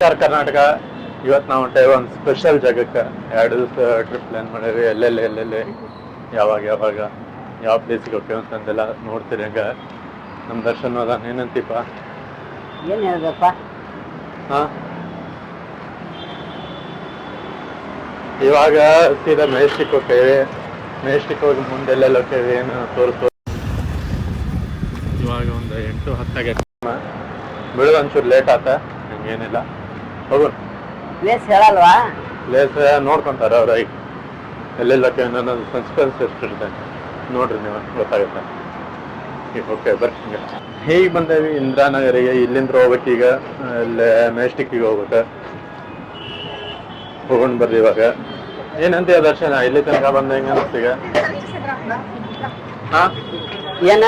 ಉತ್ತರ ಕರ್ನಾಟಕ ಇವತ್ತು ನಾವು ಹೊಂಟೇವೆ ಒಂದು ಸ್ಪೆಷಲ್ ಜಾಗಕ್ಕೆ. ಎರಡು ದಿವಸ ಟ್ರಿಪ್ ಪ್ಲಾನ್ ಮಾಡೇವಿ ಎಲ್ಲೆಲ್ಲಿ ಎಲ್ಲೆಲ್ಲಿ ಯಾವಾಗ ಯಾವಾಗ ಯಾವ ಪ್ಲೇಸಿಗೆ ಹೋಗ್ತೇವೆ ಅಂತಂದೆಲ್ಲ ನೋಡ್ತೀರಿ ಹಂಗ ನಮ್ಮ ದರ್ಶನ ಅದ ಏನಂತೀಪ ಏನ್ ಹೇಳ್ದಪ್ಪ ಹಾ ಇವಾಗ ಸೀದಾ ಮೇಸ್ಟಿಕ್ ಹೋಗ್ತೇವೆ. ಮೇಸ್ಟಿಕ್ ಹೋಗಿ ಮುಂದೆ ಎಲ್ಲೆಲ್ಲ ಹೋಗ್ತೇವೆ ಏನು ತೋರಿಸು. ಇವಾಗ ಒಂದು ಎಂಟು ಹತ್ತಾಗೈತೆ ಬಿಡೋದು ಒಂಚೂರು ಲೇಟ್ ಆತ ಹಂಗೇನಿಲ್ಲ. ಹೋಗೋಣ ಪ್ಲೇಸ್ ಹೇಳಲ್ವಾ? ಪ್ಲೇಸ್ ನೋಡ್ಕೊಂತಾರ ಅವ್ರ ಈಗ ಎಲ್ಲೆಲ್ಲ ಅನ್ನೋದು ಸಸ್ಪೆನ್ಸ್ ಎಷ್ಟಿರುತ್ತೆ ನೋಡ್ರಿ ನೀವು ಗೊತ್ತಾಗುತ್ತೆ. ಈಗ ಓಕೆ ಬರ್ತೀನಿ ಹಿಂಗೆ ಬಂದೇವಿ? ಇಂದಿರಾನಗರಿಗೆ ಇಲ್ಲಿಂದ ಹೋಗ್ಬೇಕು ಈಗ. ಅಲ್ಲೇ ಮೆಜೆಸ್ಟಿಕ್ಕಿಗೆ ಹೋಗ್ಬೇಕು. ಹೋಗೊಂಡ್ ಬರ್ರಿ ಇವಾಗ. ಏನಂತೀಯ ದರ್ಶನ? ಇಲ್ಲಿ ತನಕ ಬಂದ ಹೆಂಗ ಅನಿಸ್ತೀಗ ಹಾ? ಏನ?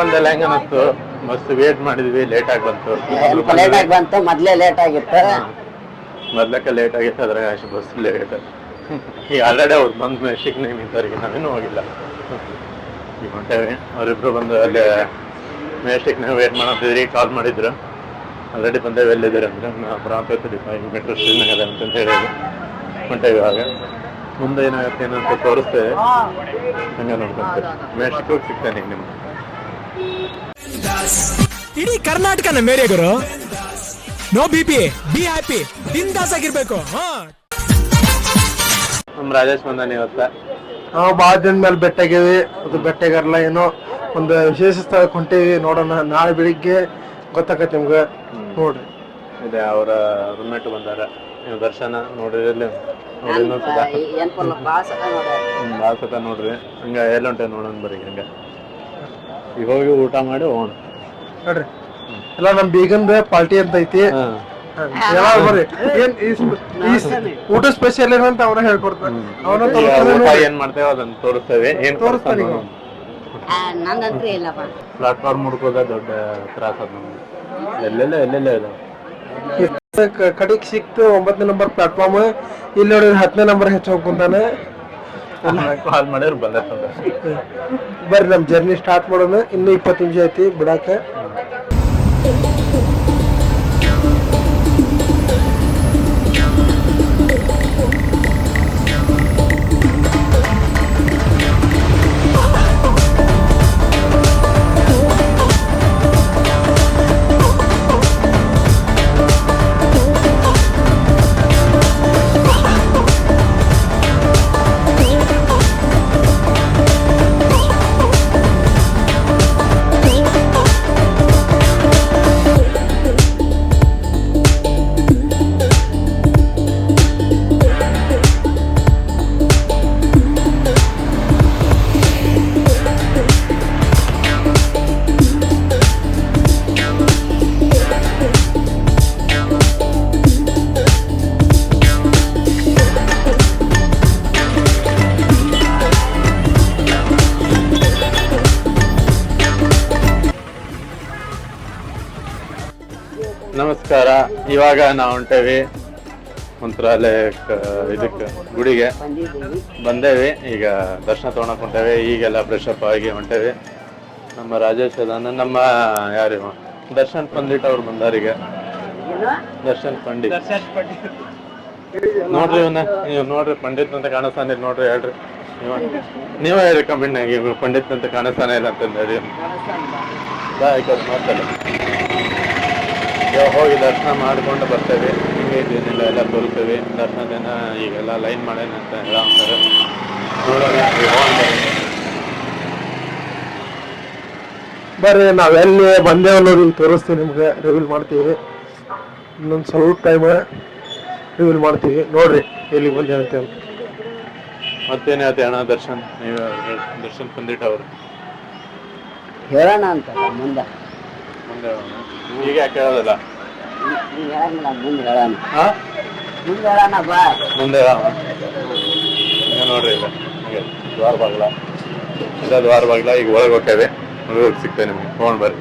ಬಂದೆಲ್ಲ ಹೆಂಗ ಅನಿಸ್ತು? ಮಸ್ತ್ ವೇಟ್ ಮಾಡಿದ್ವಿ ಲೇಟ್ ಆಗಿ ಬಂತು. ಲೇಟ್ ಆಗಿ ಬಂತು ಮೊದ್ಲೇ ಲೇಟ್ ಆಗಿತ್ತು. ಮೊದ್ಲಕ್ಕೆ ಲೇಟ್ ಆಗಿತ್ತು ಅದ್ರಾಗ ಅಷ್ಟು ಬಸ್ ಲೇಟ್ ಈ ಆಲ್ರೆಡಿ ಅವ್ರು ಬಂದ ಮೆಸ್ಟಿಕ್ ನಿಂತವ್ರಿಗೆ ನಾವೇನು ಹೋಗಿಲ್ಲ. ಈಗ ಹೊಂಟೇವಿ ಅವರಿಬ್ರು ಬಂದು ಅಲ್ಲೇ ಮೆಸ್ಟಿಕ್ನಾಗ ವೇಟ್ ಮಾಡತ್ತಿದ್ರಿ ಕಾಲ್ ಮಾಡಿದ್ರು. ಆಲ್ರೆಡಿ ಬಂದೇವೆ ಎಲ್ಲಿದ್ದೀರಿ ಅಂದ್ರೆ ನಾವು ಪ್ರಾಂತ್ಯದಲ್ಲಿಪ್ಪ ಈಗ ಮೀಟರ್ ಶ್ರೀನಗರ ಅಂತಂತ ಹೇಳಿದ್ರು. ಹೊಂಟೇವಿ ಇವಾಗ ಮುಂದೆ ಏನಾಗುತ್ತೆ ಏನಂತ ತೋರಿಸ್ತೇವೆ. ಹಂಗೆ ನೋಡ್ಕೊಂತೀವಿ. ಮೆಸ್ಟಿಕ್ ಹೋಗಿ ಸಿಗ್ತಾನೆ ಈಗ ನಿಮ್ಗೆ. ಇಡೀ ಕರ್ನಾಟಕನ ಮೇರೆ ಗುರು. No B P be happy ಬಿಂದಾಸ್ ಆಗಿರ್ಬೇಕು. ಹಾ. ನಮ್ಮ ರಾಜೇಶ್ ಬಂದಾನೆ ಇವತ್ತ. ನಾವು ಭಾಳ ದಿನ ಮೇಲೆ ಬೆಟ್ಟಗೇವಿ ಅದು ಬೆಟ್ಟಗಾರಲ್ಲ ಏನೋ ಒಂದು ವಿಶೇಷ ಸ್ಥಳಕ್ಕೆ ಹೊಂಟೇವಿ. ನೋಡೋಣ ನಾಳೆ ಬೆಳಿಗ್ಗೆ ಗೊತ್ತಾಗತ್ತೆ ನಿಮ್ಗೆ. ನೋಡ್ರಿ. ಇದೆ ಅವರ ರೂಮ್ಮೇಟ್ ಬಂದಾರ. ನೀವು ದರ್ಶನ ನೋಡಿರಲಿ. ನೋಡಿ ಭಾಳ ಸತ ನೋಡ್ರಿ. ಹಂಗ ಎಲ್ಲ ಉಂಟೆ ನೋಡೋಣ ಬರೀ ಹಂಗ. ಈಗ ಹೋಗಿ ಊಟ ಮಾಡಿ ಹೋಗೋಣ. ನೋಡ್ರಿ. ಎಲ್ಲ ನಮ್ ಬೀಗಂದ ಪಾರ್ಟಿ ಅಂತ ಐತಿ. ಬರ್ರಿ. ಏನ್ ಈ ಸ್ಪ- ಈ ಸ್- ಊಟ ಸ್ಪೆಷಲ್ ಏನಂತ ಅವನ ಹೇಳ್ಕೊಡ್ತಾನೆ ಅವನ ಊಟ ಏನ್ ಮಾಡ್ತೇವೆ ಅದನ್ನ ತೋರಿಸ್ತೇವೆ. ಏನ್ ತೋರಿಸ್ತಾನೆ ಈಗ. ನಂದಂತ್ರಿ ಇಲ್ಲಪ್ಪ. ಪ್ಲಾಟ್ಫಾರ್ಮ್ ಹುಡ್ಕೋದ ದೊಡ್ಡ ತ್ರಾಸ ಅದ ನಮ್ಗೆ. ಎಲ್ಲೆಲ್ಲ ಎಲ್ಲೆಲ್ಲ ಇದಾವ. ಕಡೆಗೆ ಸಿಕ್ತು ಒಂಬತ್ತನೇ ನಂಬರ್ ಪ್ಲಾಟ್ಫಾರ್ಮ್ ಇಲ್ಲಿ ನೋಡಿದ್ರೆ ಹತ್ತನೇ ನಂಬರ್ ಹೆಚ್ಚು ಹೋಗ್ಕೊಂತಾನೆ ಕಾಲ್ ಮಾಡಿದ್ರೆ ಬಂದ ಬರ್ರಿ ನಮ್ಮ ಜರ್ನಿ ಸ್ಟಾರ್ಟ್ ಮಾಡೋಣ. ಇನ್ನೂ ಇಪ್ಪತ್ತು ನಿಮಿಷ ಐತಿ ಬಿಡಾಕ. ನಮಸ್ಕಾರ ಇವಾಗ ನಾವು ಹೊಂಟೇವಿ ಮಂತ್ರಾಲಯಕ್ಕೆ ಇದಕ್ಕೆ ಗುಡಿಗೆ. ಬಂದೇವಿ ಈಗ ದರ್ಶನ ತಗೊಳಕ್ ಹೊಂಟೇವಿ ಈಗೆಲ್ಲ ಫ್ರೆಶ್ ಅಪ್ ಆಗಿ ಹೊಂಟೇವಿ. ನಮ್ಮ ರಾಜೇಶ್ ಅದಾನ ನಮ್ಮ ಯಾರು? ದರ್ಶನ್ ಪಂಡಿಟ್ ಅವ್ರು ಬಂದಾರ ಈಗ. ಏನು ದರ್ಶನ್ ಪಂಡಿತ್. ನೋಡ್ರಿ ಇವನ್ನ ನೀವು ನೋಡ್ರಿ ಪಂಡಿತ್ ಅಂತ ಕಾಣಿಸ್ತಾನೆ ನೋಡ್ರಿ ಹೇಳ್ರಿ. ನೀವ ನೀವೇ ಹೇಳಿ ಕಮೆಂಟ್ ಪಂಡಿತ್ ಅಂತ ಕಾಣಿಸ್ತಾನೆ ಇಲ್ಲ ಅಂತಂದೇಳಿ ಬಾಯ್ ಇವಾಗ ಹೋಗಿ ದರ್ಶನ ಮಾಡ್ಕೊಂಡು ಬರ್ತೇವೆ. ಹಿಂಗೆ ಏನಿಲ್ಲ ಎಲ್ಲ ತೋರಿಸ್ತೇವೆ. ದರ್ಶನ ದಿನ ಈಗೆಲ್ಲ ಲೈನ್ ಮಾಡೇನ ಅಂತ ಹೇಳ ಅಂತಾರೆ. ನೋಡೋಣ ಬರ್ರಿ. ನಾವೆಲ್ಲಿ ಬಂದೇವ ನೋಡಿ ತೋರಿಸ್ತೀವಿ ನಿಮ್ಗೆ ರಿವೀಲ್ ಮಾಡ್ತೀವಿ. ಇನ್ನೊಂದು ಸ್ವಲ್ಪ ಟೈಮ್ ರಿವೀಲ್ ಮಾಡ್ತೀವಿ. ನೋಡ್ರಿ ಎಲ್ಲಿ ಬಂದೆ ಅಂತೇಳಿ ಮತ್ತೇನು ಹೇಳ್ತೀವಿ ಅಣ್ಣ ದರ್ಶನ್? ನೀವು ದರ್ಶನ್ ಪಂಡಿಟ್ ಅವರು. ಹೇಳೋಣ ಅಂತ ಮುಂದೆ. ಮುಂದೆ. ಈಗ ಯಾಕೆ ಹೇಳೋದಿಲ್ಲ ಮುಂದೆ ದ್ವಾರ ದ್ವಾರ ಈಗ ಒಳಗೆ ಹೋಗ್ತೇವೆ ಸಿಗ್ತೇವೆ ನಿಮ್ಗೆ. ಫೋನ್ ಬರ್ರಿ.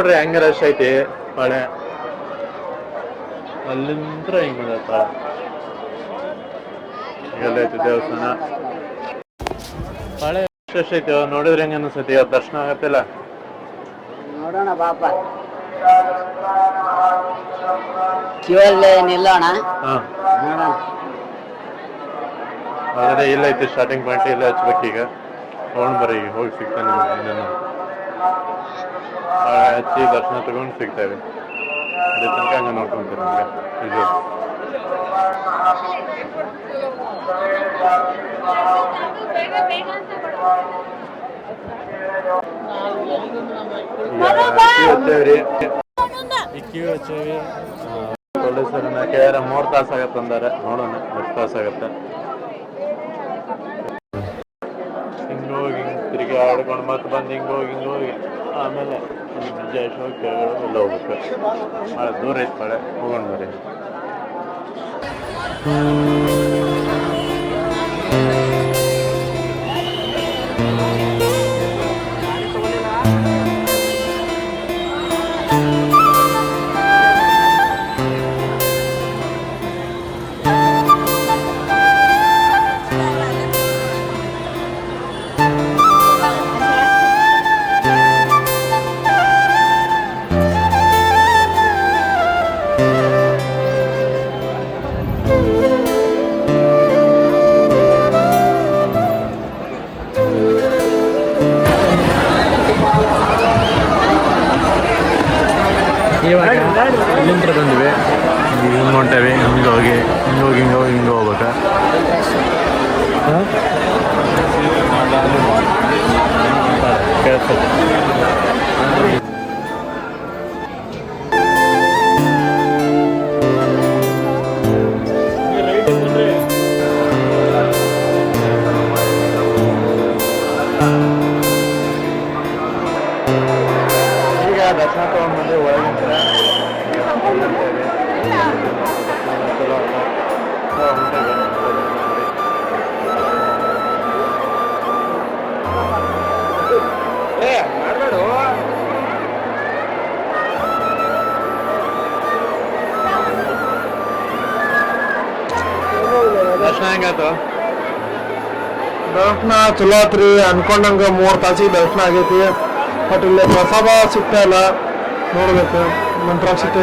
ನೋಡ್ರಿ ಹೆಂಗ ರಶ್ ಐತಿ ಮಳೆ ಅಲ್ಲಿಂದ್ರ ಹಿಂಗ ಎಲ್ಲೈತಿ ದೇವಸ್ಥಾನ? ಮಳೆ ರಶ್ ಐತಿ ನೋಡಿದ್ರೆ ಹೆಂಗ ಅನ್ಸತಿ ಇವತ್ತು ದರ್ಶನ ಆಗತ್ತಿಲ್ಲ? ನೋಡೋಣ ಪಾಪ. ಶಿವಲ್ಲಿ ನಿಲ್ಲೋಣ. ಹಾ. ನೋಡೋಣ. ಆದ್ರೆ ಇಲ್ಲ ಐತಿ ಸ್ಟಾರ್ಟಿಂಗ್ ಪಾಯಿಂಟ್ ಇಲ್ಲ ಹಚ್ಬೇಕೀಗ ತಗೊಂಡ್ ಬರ್ರಿ ಈಗ ಹೋಗಿ ಸಿಗ್ತಾನೆ. ಹಚ್ಚಿ ದರ್ಶನ ತಗೊಂಡು ಸಿಗ್ತೇವೆ ಅದೇ ತನಕ ಹಂಗ ನೋಡ್ಕೊಂತೀರಿ ನಮ್ಗೆ ಇದು ಹಚ್ಚೇವ್ರಿ ಹಚ್ಚೇವಿ ಮೂರ್ ತಾಸ ಆಗತ್ತೆ ಅಂದಾರೆ ನೋಡೋಣ ಎಷ್ಟು ತಾಸ ಆಗತ್ತೆ ಹಿಂಗ್ ಹೋಗಿ ಹಿಂಗ್ ತಿರುಗಿ ಆಡ್ಕೊಂಡು ಮತ್ತೆ ಬಂದು ಹಿಂಗೆ ಹೋಗಿ ಹಿಂಗೆ ಹೋಗಿ ಆಮೇಲೆ ಜಯಶ್ ಹೋಗಿ ಕೆಳಗಡೆ ಎಲ್ಲ ಹೋಗ್ಬೇಕು. ಭಾಳ ದೂರ ಐತೆ ಮಳೆ, ಹೋಗೋಣ ಬರ್ರಿ but ದರ್ಶನ ಹೆಂಗಾಯ್ತು? ದರ್ಶನ ಚಲೋ ಆತ್ರಿ ಅನ್ಕೊಂಡಂಗ ಮೂರ್ ತಾಸಿಗೆ ದರ್ಶನ ಆಗೈತಿ. ಬಟ್ ಇಲ್ಲಿ ಪ್ರಸಾದ ಸಿಗ್ತಾ ಇಲ್ಲ. ನೋಡ್ಬೇಕು. ನಂತರ ಸಿಗ್ತಾ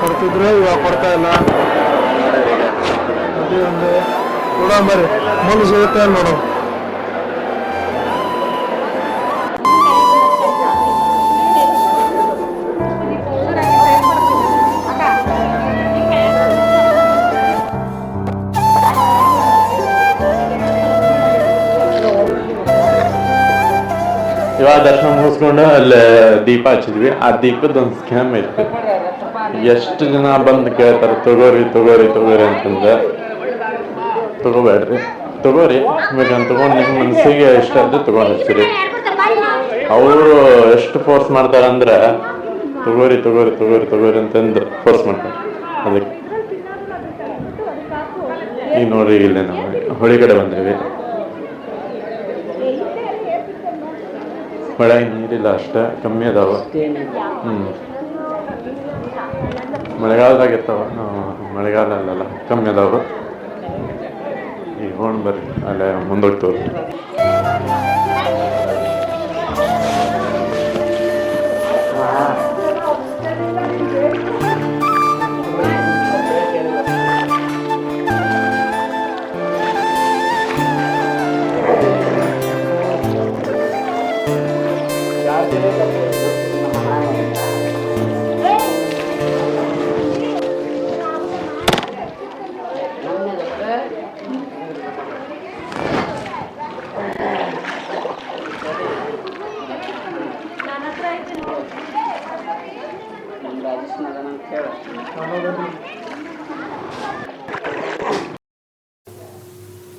ಕೊಡ್ತಿದ್ರು, ಇವಾಗ ಕೊಡ್ತಾ ಇಲ್ಲ. ಅದೇ ಒಂದು. ನೋಡೋಣ ಬರ್ರಿ. ಮುಂದೆ ಸಿಗುತ್ತೆ ನೋಡೋಣ. ಇವಾಗ ದರ್ಶನ ಮುಗಿಸ್ಕೊಂಡು ಅಲ್ಲಿ ದೀಪ ಹಚ್ಚಿದ್ವಿ. ಆ ದೀಪದ ಒಂದು ಸ್ಕ್ಯಾಮ್ ಐತಿ ಎಷ್ಟು ಜನ ಬಂದು ಕೇಳ್ತಾರೆ, ತಗೋರಿ ತಗೋರಿ ತಗೋರಿ ಅಂತಂದ ತಗೋಬೇಡ್ರಿ, ತಗೋರಿ ಬೇಕಂತ ತಗೊಂಡು ನಿಮ್ಮ ಮನಸ್ಸಿಗೆ ಇಷ್ಟ ಅಂತ ತಗೊಂಡು ಹಚ್ಚಿರಿ. ಅವರು ಎಷ್ಟು ಫೋರ್ಸ್ ಮಾಡ್ತಾರೆ ಅಂದ್ರೆ, ತಗೋರಿ ತಗೋರಿ ತಗೋರಿ ತಗೋರಿ ಅಂತಂದು ಫೋರ್ಸ್ ಮಾಡ್ತಾರೆ. ಅದಕ್ಕೆ ಈಗ ನೋಡ್ರಿ, ಇಲ್ಲೇ ನಾವು ಹೊಳಿ ಕಡೆ ಬಂದೇವಿ ಮಳೆ ನೀರಿಲ್ಲ ಅಷ್ಟೇ, ಕಮ್ಮಿ ಅದಾವ. ಹ್ಮ್. ಮಳೆಗಾಲದಾಗ ಇರ್ತಾವ? ಮಳೆಗಾಲ ಅಲ್ಲಲ್ಲ ಕಮ್ಮಿ ಅದಾವ. ಈಗ ಹೋಣ್ ಬರ್ರಿ, ಅಲ್ಲೇ ಮುಂದೋಗ್ತವ್ರಿ.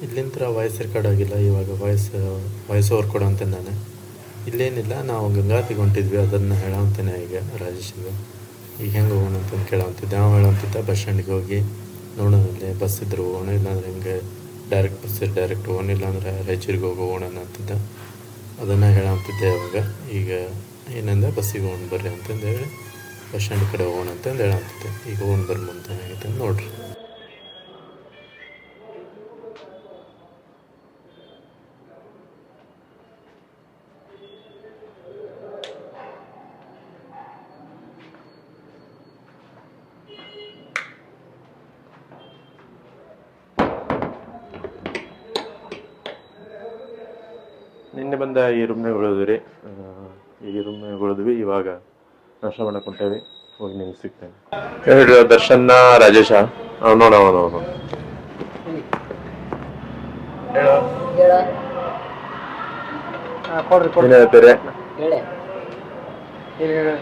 ಇಲ್ಲಿಂದ ವಾಯ್ಸ್ ರೆಕಾರ್ಡ್ ಆಗಿಲ್ಲ, ಇವಾಗ ವಾಯ್ಸ್ ವಾಯ್ಸ್ ಓವರ್ ಕೊಡೋ ಅಂತ ನಾನು. ಇಲ್ಲೇನಿಲ್ಲ, ನಾವು ಗಂಗಾತಿಗೆ ಹೊಂಟಿದ್ವಿ ಅದನ್ನು ಹೇಳೋಂತೇನೆ ಈಗ ರಾಜೇಶ್ಗೆ ಈಗ ಹೆಂಗೆ ಹೋಗೋಣ ಅಂತಂದು ಕೇಳೋಂತಿದ್ದೆ ನಾವು ಹೇಳೋಂತಿದ್ದ ಬಸ್ ಸ್ಟ್ಯಾಂಡಿಗೆ ಹೋಗಿ ನೋಡೋಣ ಅಲ್ಲಿ. ಬಸ್ ಇದ್ರೆ ಹೋಗೋಣ, ಇಲ್ಲಾಂದ್ರೆ ಹಿಂಗೆ ಡೈರೆಕ್ಟ್ ಬಸ್ ಡೈರೆಕ್ಟ್ ಹೋಗೋಣ, ಇಲ್ಲಾಂದ್ರೆ ರಾಯಚೂರಿಗೆ ಹೋಗಿ ಹೋಗೋಣ ಅಂತಿದ್ದ ಅದನ್ನು ಹೇಳೋಂತಿದ್ದೆ ಅವಾಗ. ಈಗ ಏನಂದ್ರೆ ಬಸ್ಸಿಗೆ ಹೋಗೋಣ ಬರ್ರಿ ಅಂತಂದು ಹೇಳಿ ಬಸ್ ಸ್ಟ್ಯಾಂಡ್ ಕಡೆ ಹೋಗೋಣ ಅಂತಂದು ಹೇಳೋಂತಿದ್ದೆ ಈಗ ಹೋಗೋಣ ಬರ್ರಿ ಅಂತ ಅಂತ ನೋಡ್ರಿ. ನಿನ್ನೆ ಬಂದ ಈ ರೂಮ್ನಾಗ ಉಳಿದ್ವಿ ಈ ರೂಮ್ನಾಗ ಉಳಿದ್ವಿ. ಇವಾಗ ನಾಷ್ಟ ಮಾಡಕ್ ಹೊಂಟೇವಿ ಹೋಗಿ ನಿಮ್ಗೆ ಸಿಗ್ತೇನೆ. ಹೇಳಿ ದರ್ಶನ್ನ ರಾಜೇಶ. ಅವ್ನು ನೋಡ ಅವನು ಅವನು. ಹೇಳು. ಕೊಡ್ರಿ ಕೊಡ್ರಿ. ಏನ್ ಹೇಳ್ತೀರಿ? ಹೇಳಿ. ಏನ್ ಹೇಳಿ?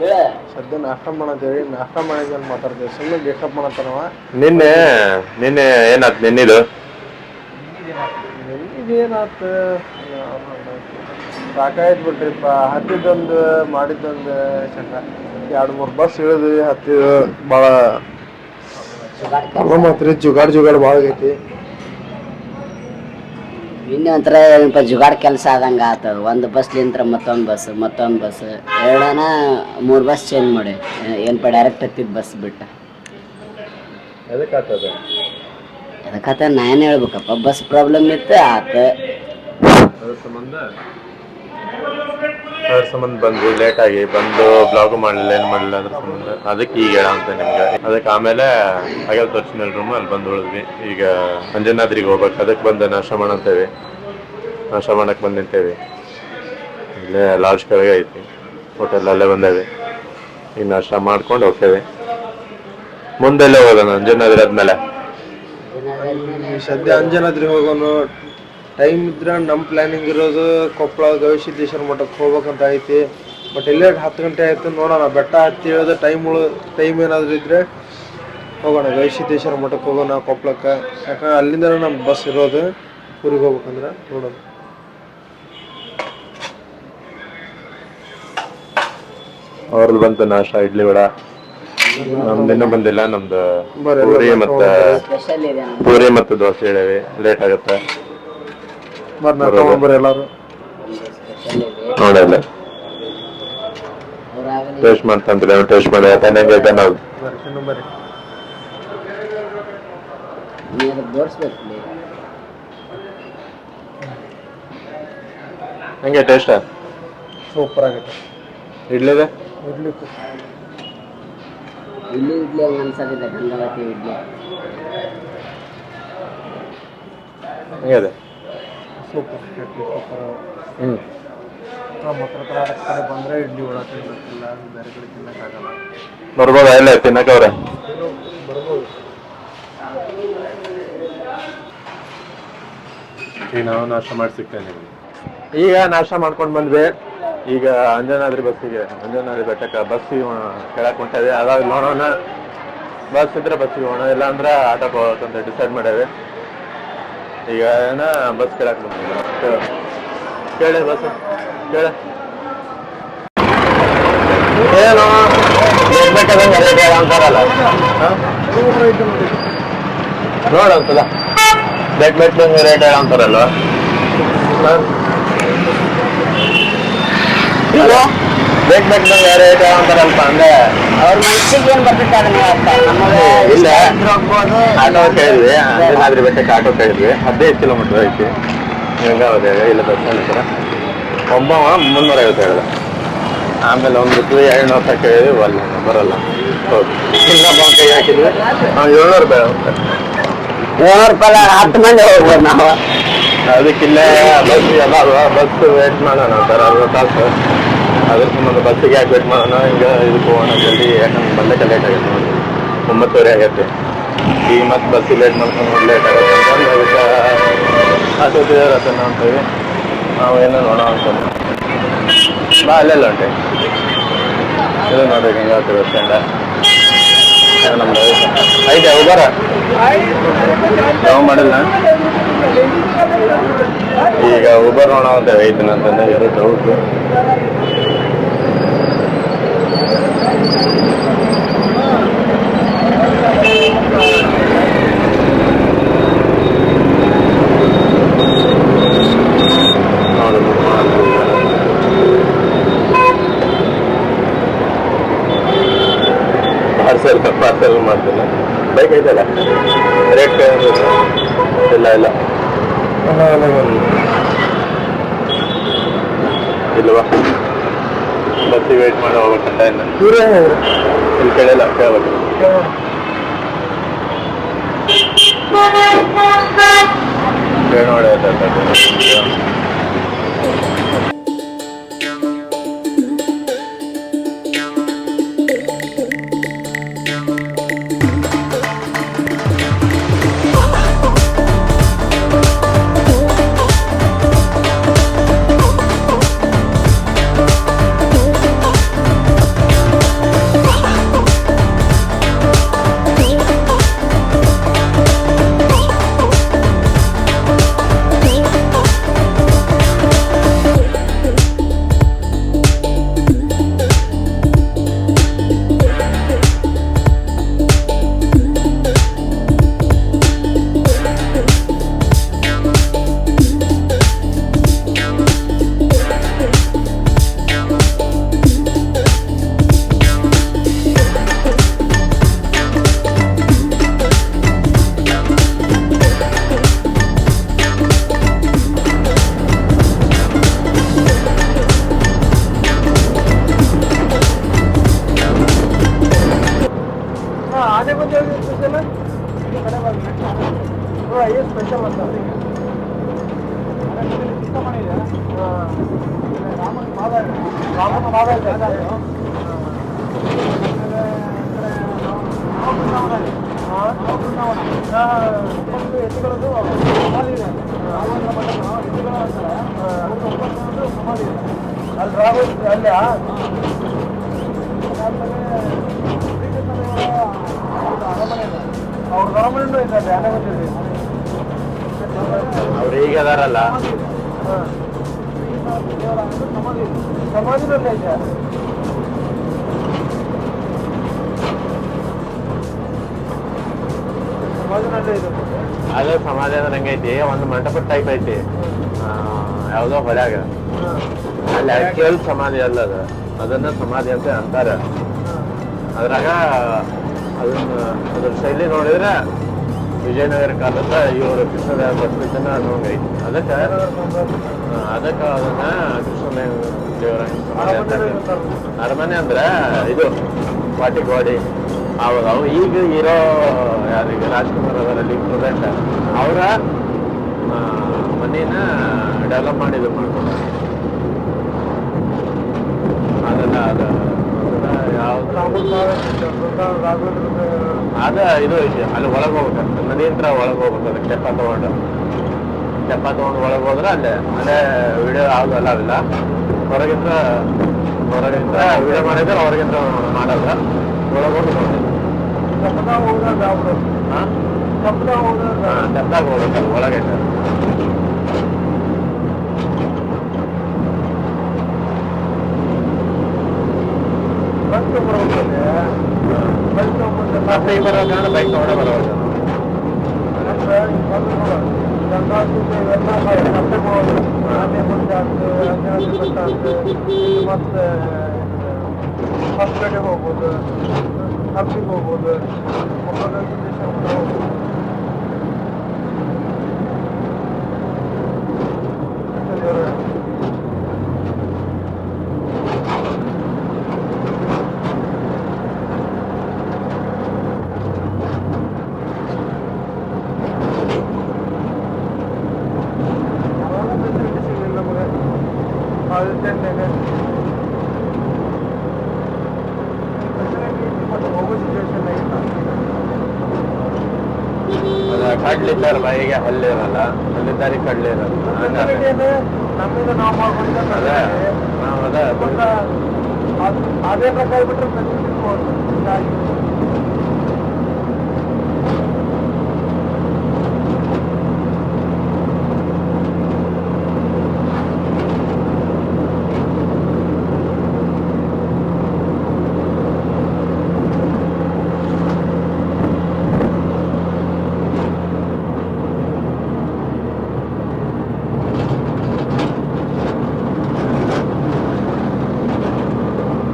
ಹೇಳು. ಸದ್ಯ ನಾಷ್ಟ ಮಾಡತ್ತೇವಿ ನಾಷ್ಟ ಮಾಡಿದ್ಮೇಲೆ ಮಾತಾಡ್ತೀವಿ. ಸುಮ್ಮನೆ ಡಿಸ್ಟರ್ಬ್ ಮಾಡತ್ತಾನವ ನಿನ್ನೆ ನಿನ್ನೆ ಏನಾತ್ ನಿನ್ನಿದು? ಇದೇನಾತ ಸಾಕಾಯ್ತು ಬಿಟ್ರಿಪ್ಪ. ಹತ್ತಿದ್ದೊಂದು ಮಾಡಿದ್ದೊಂದು ಚಂದ. ಎರಡು ಮೂರು ಬಸ್ ಇಳಿದ್ವಿ ಹತ್ತಿದ ಭಾಳ ಜುಗಾರ್ ಪ್ರಾಬ್ಲಮ್ ಆತ್ರಿ ಜುಗಾಡ್ ಜುಗಾಡ್ ಭಾಳ ಆಗೈತಿ. ಇನ್ನೂ ಒಂಥರ ಏನಪ್ಪ ಜುಗಾಡ್ ಕೆಲಸ ಆದಂಗೆ ಆತದ ಒಂದು ಬಸ್ಲಿಂತ್ರ ಮತ್ತೊಂದು ಬಸ್ ಮತ್ತೊಂದು ಬಸ್. ಎರಡನ ಮೂರು ಬಸ್ ಚೇಂಜ್ ಮಾಡಿ. ಏನಪ್ಪ ಡೈರೆಕ್ಟ್ ಹತ್ತಿದ್ದು ಬಸ್ ಬಿಟ್ಟು. ಎದಕ್ಕಾಗ್ತದೆ ಅದಕ್ಕತ್ತ ನಾ ಏನು ಹೇಳ್ಬೇಕಪ್ಪ ಬಸ್ ಪ್ರಾಬ್ಲಮ್ ಇತ್ತು, ಆತ. ಅದ್ರ ಸಂಬಂಧ ಅದ್ರ ಸಂಬಂಧ ಬಂದ್ವಿ ಲೇಟ್ ಆಗಿ. ಬಂದು ಬ್ಲಾಗ್ ಮಾಡಲಿಲ್ಲ, ಏನು ಮಾಡಲಿಲ್ಲ ಅದ್ರ ಸಂಬಂಧ ಅದಕ್ಕೆ ಈಗ ಹೇಳ ಅಂತ ನಿಮ್ಗೆ. ಅದಕ್ಕೆ ಆಮೇಲೆ ಆಗಲ್ ತೋರಿಸಿನ ರೂಮ್ ಅಲ್ಲಿ, ಬಂದು ಉಳಿದ್ವಿ. ಈಗ ಅಂಜನಾದ್ರಿಗೆ ಹೋಗ್ಬೇಕು, ಅದಕ್ಕೆ ಬಂದು ನಾಷ್ಟ ಮಾಡಂತೇವೆ ನಾಷ್ಟ ಮಾಡಕ್ ಬಂದು ನಿಂತೇವೆ. ಇಲ್ಲೇ ಲಾಡ್ಜ್ ಕೆಳಗೆ ಐತಿ. ಹೋಟೆಲ್ ಅಲ್ಲೇ ಬಂದೇವೆ. ಈಗ ನಾಷ್ಟ ಮಾಡ್ಕೊಂಡು ಹೋಗ್ತೇವೆ. ಮುಂದೆಲ್ಲೇ ಹೋಗೋಣ, ಅಂಜನಾದ್ರಿ ಆದ್ಮೇಲೆ. ಸದ್ಯ ಅಂಜನಾದ್ರಿ ಹೋಗೋನು. ಟೈಮ್ ಇದ್ರೆ ನಮ್ಮ ಪ್ಲಾನಿಂಗ್ ಇರೋದು ಕೊಪ್ಪಳ ಗವಿಸಿದ್ದೇಶ್ವರ ಮಠಕ್ಕೆ ಹೋಗ್ಬೇಕಂತ ಐತಿ. ಬಟ್ ಇಲ್ಲೇ ಹತ್ತು ಗಂಟೆ ಆಯ್ತು ನೋಡೋಣ. ಬೆಟ್ಟ ಹತ್ತಿ ಇಳಿದು ಟೈಮ್ ಉಳು ಟೈಮ್ ಏನಾದರೂ ಇದ್ರೆ ಹೋಗೋಣ. ಗವಿಸಿದ್ದೇಶ್ವರ ಮಠಕ್ಕೆ ಹೋಗೋಣ ಕೊಪ್ಪಳಕ್ಕೆ. ಯಾಕಂದ್ರೆ ಅಲ್ಲಿಂದ ನಮ್ಮ ಬಸ್ ಇರೋದು. ಊರಿಗೆ ಹೋಗ್ಬೇಕಂದ್ರೆ ನೋಡೋಣ. ಅವ್ರದ್ದು ಬಂತು ನಾಷ್ಟ, ಇಡ್ಲಿ ವಡ. ನಮ್ದು ಇನ್ನೂ ಬಂದಿಲ್ಲ ನಮ್ದು ಪೂರಿ ಮತ್ತ ಮತ್ತೆ ಸ್ಪೆಷಲ್ ಇದೆ ಪೂರಿ ಮತ್ತು ದೋಸೆ ಹೇಳಿವಿ ಲೇಟ್ ಆಗುತ್ತೆ. ಸ್ಪೆಷಲ್ ಇದೆ ನೋಡಲ್ಲ ಅವ್ರಾಗಲಿ ಟೇಸ್ಟ್ ಮಾಡ್ತಂದ್ರೆ ಟೇಸ್ಟ್ ಮಾಡಿ ಹೆಂಗೈತೆ ನಾವು? ಬರ್ರಿ ಇನ್ನು ಬರ್ರಿ. ನೀವು ತೋರಿಸ್ಬೇಕು ಹೆಂಗೆ ಟೇಸ್ಟ್ ಸೂಪರ್ ಆಗುತ್ತೆ ಇಡ್ಲಿದೆ ಇಡ್ಲಿ ಇಲ್ಲಿ ಇಡ್ಲಿ ಹಂಗೆ ಅನ್ಸೋದಿಲ್ಲ ಗಂಗಾವತಿ ಇಡ್ಲಿ. ಹೆಂಗಿದೆ? ಸೂಪರ್ ಇಡ್ಲಿ ನಮ್ಮ ಕಡೆ ಬಂದರೆ ಇಡ್ಲಿ ಒಳ ತಿನ್ನಕ್ಕಿಲ್ಲ ಬೇರೆ ಕಡೆ ತಿನ್ನಕ್ಕಾಗಲ್ಲ. ಬರ್ಬೋದಾ ಇಲ್ಲ ತಿನ್ನಕವ್ರೆ ಬರ್ಬೋದು ಈಗ ನಾವು ಮಾಡ್ಕೊಂಡ್ ಮಾಡಿ ಈಗ ನಾಶ ಮಾಡ್ಕೊಂಡು ಬಂದ್ವಿ. ಈಗ ಅಂಜನಾದ್ರಿ ಬಸ್ಸಿಗೆ, ಅಂಜನಾದ್ರಿ ಬೆಟ್ಟಕ್ಕೆ ಬಸ್ ಕೆಳಕ್ ಹೊಂಟಿದೆ ಅದಾಗ ನೋಡೋಣ. ಬಸ್ ಇದ್ರೆ ಬಸ್ಸಿಗೆ ಹೋಗೋಣ ಇಲ್ಲ ಅಂದ್ರೆ ಆಟೋ ಅಂತ ಡಿಸೈಡ್ ಮಾಡಿದೆ ಈಗ ಏನ ಬಸ್ ಕೆಳಕ್ ಬಂದ್ವಿ ಕೇಳಿ. ಬಸ್. ಕೇಳ. ಏನು? ಬೇಕಾದಂಗೆ ರೇಟ್ ನೋಡಂತದ ಬೆಟ್ ಬೆಟ್ ರೇಟ್ ಅಂತಾರಲ್ವ? ಬೆಟ್ ಯಾರು ರೇಟ್ ಅಂತಾರಲ್ಪ ಅಂದ್ರೆ ಅವ್ರ ಮನ್ಸಿಗೆ ಏನು ಬರ್ತೈತೆ ಅದನ್ನ ಹೇಳ್ತಾರೆ ನಮಗೆ ಇಲ್ಲ. ಹೋಗ್ಬೋದು ಆಟೋ ಕೇಳಿದ್ವಿ. ಅದ್ರ ಬೆಟ್ಟಕ್ಕೆ ಆಟೋ ಕೇಳಿದ್ವಿ. ಹದಿನೈದು ಕಿಲೋಮೀಟರ್ ಐತಿ. ಗಂಗಾವತಿ ಇಲ್ಲ ಬಸ್ ಒಬ್ಬವ ಮುನ್ನೂರ ಐವತ್ತು ಹೇಳಿದ ಆಮೇಲೆ ಒಂದು ಎರಡು ನೂರು ರೂಪಾಯಿ ಕೇಳಿದ್ವಿ ಬರಲ್ಲ ಬರಲ್ಲ. ಹೌದು. ಇನ್ನೊಬ್ಬ ಕೈ ಹಾಕಿದ್ವಿ. ಅವ್ನು ಏಳ್ನೂರು ರೂಪಾಯಿ ಹೋಗ್ತಾರೆ ಏಳ್ನೂರು ರೂಪಾಯಿ ಹತ್ತು ಮಂದಿ ಹೋಗ್ಬೋದು ನಾವು. ಅದಕ್ಕಿಲ್ಲ ಬಸ್ ಎಲ್ಲ ಬಸ್ ವೇಟ್ ಮಾಡೋಣ ಸರ್ ಅರ್ಧ ತಾಸು ಅದ್ರ ಸಂಬಂಧ ಬಸ್ಸಿಗೆ ಯಾಕೆ ವೇಟ್ ಮಾಡೋಣ? ಈಗ ಇದಕ್ಕೆ ಹೋಗೋಣ ಜಲ್ದಿ, ಯಾಕಂದ್ರೆ ಬಂದಕ್ಕೆ ಲೇಟ್ ಆಗುತ್ತೆ ನೋಡಿ. ಒಂಬತ್ತುವರೆ ಆಗತ್ತೆ ಈಗ ಮತ್ತೆ ಬಸ್ಸಿಗೆ ಲೇಟ್ ಮಾಡ್ಕೊಂಡು ಲೇಟ್ ಆಗುತ್ತೆ ಅಂತಂದು ಅದಕ್ಕೆ ಆಟೋ ಇರತ್ತೆ ಅಂತೀವಿ ನಾವು ಏನೋ ನೋಡೋಣ ಅಂತಂದು ಬಾ ಅಲ್ಲೆಲ್ಲ ಉಂಟೆ ಇದು ನೋಡಿ ಹಿಂಗೆ ಬಸ್ ಸ್ಟ್ಯಾಂಡ ನಮ್ದು? ಐತೆ ಉಬಾರ ಯಾವ ಮಾಡಿಲ್ಲ. ಈಗ ಉಬರ್ ನೋಡೋ ಅಂತ ಐತನ ಅಂತಂದ್ರೆ ಯಾರು ಡೌಟ್ ಪಾರ್ಸೆಲ್ ಪಾರ್ಸೆಲ್ ಮಾಡ್ತೀನಿ. ಬೈಕ್ ಐತಲ್ಲ? ರೇಟ್ ಇಲ್ಲ ಇಲ್ಲ. ಇಲ್ವಾ ಬರ್ತಿ ವೇಟ್ ಮಾಡಿ ಹೋಗ್ಬೇಕಂತ ಇನ್ನು ಇಲ್ಲಿ. ಕೇಳಿಲ್ಲ ಕೇಳ್ಬೇಕು ಕೇಳಿ ಅವ್ರ ಈಗ ಅದಾರಲ್ಲ? ಸಮಾಜದಲ್ಲೇ ಇದೆ ಅದೇ ಸಮಾಧಿ ಅಂದ್ರೆ ಹೆಂಗೈತಿ ಒಂದು ಮಂಟಪದ ಟೈಪ್ ಐತಿ. ಯಾವುದೋ ಯಾವ್ದೋ ಹೊಳ್ಯಾಗ ಅಲ್ಲಿ ಆಕ್ಚುಯಲ್ ಸಮಾಧಿ ಅಲ್ಲ ಅದು. ಅದನ್ನ ಸಮಾಧಿ ಅಂತ ಅಂತಾರೆ. ಅದ್ರಾಗ ಅದನ್ನ ಅದ್ರ ಶೈಲಿ ನೋಡಿದ್ರೆ ವಿಜಯನಗರ ಕಾಲದ ಇವರು ಕೃಷ್ಣದೇವ ಬಸವೇಶ್ವರ ನೋಡಿ ಅದಕ್ಕೆ ಅದಕ್ಕೆ ಅದನ್ನ ಕೃಷ್ಣದೇವ ದೇವರ ಅರಮನೆ ಅಂದ್ರೆ ಇದು ಪಾಟಿ ಗೋಡಿ ಅವಾಗ ಅವು ಈಗ ಇರೋ ಯಾರಿಗೆ ರಾಜ್ಕುಮಾರ್ ಅವರಲ್ಲಿ ಪ್ರೆಸೆಂಟ್ ಅವರ ಮನೇನ ಡೆವಲಪ್ ಮಾಡಿದ್ರು ಮಾಡ್ಕೊಂಡು ಅದೆಲ್ಲ ಅದ. ಅದ ಇದು ಐತಿ ಅಲ್ಲಿ ಒಳಗೆ ಹೋಗ್ಬೇಕಂತ ನದಿ ಹತ್ರ ಒಳಗೆ ಹೋಗ್ಬೇಕು ಅದಕ್ಕೆ ಚಪ್ಪ ತಗೊಂಡು. ಚಪ್ಪ ತಗೊಂಡು ಒಳಗೆ ಹೋದ್ರೆ ಅಲ್ಲೇ ಅಲ್ಲೇ ವಿಡಿಯೋ ಆಗೋಲ್ಲ ಅಲ್ಲ ಹೊರಗಿಂದ ಹೊರಗಿಂದ ವಿಡಿಯೋ ಮಾಡಿದ್ರೆ ಹೊರಗಿಂದ ಮಾಡಲ್ಲ. ಒಳಗೆ ಹೋಗಿ ನೋಡಿ ಹಾಂ? ತೆಪ್ಪಾಗ ಹೋಗ್ಬೇಕು ಒಳಗೆ. ಮತ್ತೆ ಈ ಬರೋ ಕಾರಣ ಬೈಕ್ ತಗೊಂಡೇ ಬರೋದು ಮತ್ತೆ ಹೊಸಪೇಟೆಗೆ ಹೋಗ್ಬೋದು ಹಂಪಿಗೆ ಹೋಗ್ಬೋದು ನಮಗೆ ಸಿಚುವೇಶನ್ ಅದ ಕಡ್ಲಿದ್ದಾರೆ ಬಾಯಿಗೆ ಹಲ್ಲೆ ಇರಲ್ಲ ಹಲ್ಲಿದ್ದಾರೆ ಕಡ್ಲೆ ಇರಲ್ಲ ನಮ್ಮಿಂದ ನಾವು ಮಾಡ್ಕೊಂಡು ಅದೇ ನಾವು ಅದ. ಅದೇ ಪ್ರಕಾರ ಬಿಟ್ಟರೆ ಪ್ರತಿ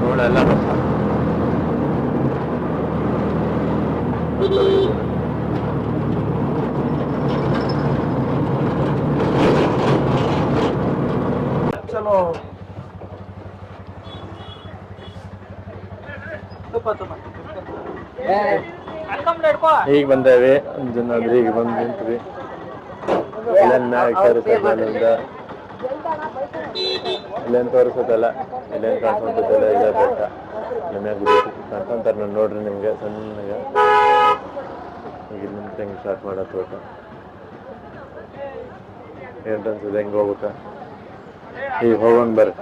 ನೋಡೆಲ್ಲ ಬಸ್ ಈಗ ಬಂದೇವೆ. ಅಂದ್ರೆ ಈಗ ಬಂದು ನಿಂತ್ರಿ ಇಲ್ಲೇನ್ ಮ್ಯಾಗ ತೋರಿಸೋದು ಇಲ್ಲೇನು ತೋರಿಸೋದಲ್ಲ, ಇಲ್ಲೇನ್ ಕಾಣಿಸ್ಕೊಂತದಲ್ಲ ಇಲ್ಲ ಬೆಟ್ಟ. ಇಲ್ಲಿ ಮ್ಯಾಗ ಕಾಣ್ಕೊಂತಾರ ನಾನು ನೋಡ್ರಿ ನಿಮ್ಗೆ ಸಣ್ಣಗೆ. ಈಗ ನಿಂತ ಹೆಂಗೆ ಸ್ಟಾರ್ಟ್ ಮಾಡೋ ತೋಟ. ಎಂಟ್ರೆನ್ಸ್ ಇದೆ, ಹೆಂಗೆ ಹೋಗ್ಬೇಕ? ಈಗ ಹೋಗೋಣ ಬರ್ರಿ.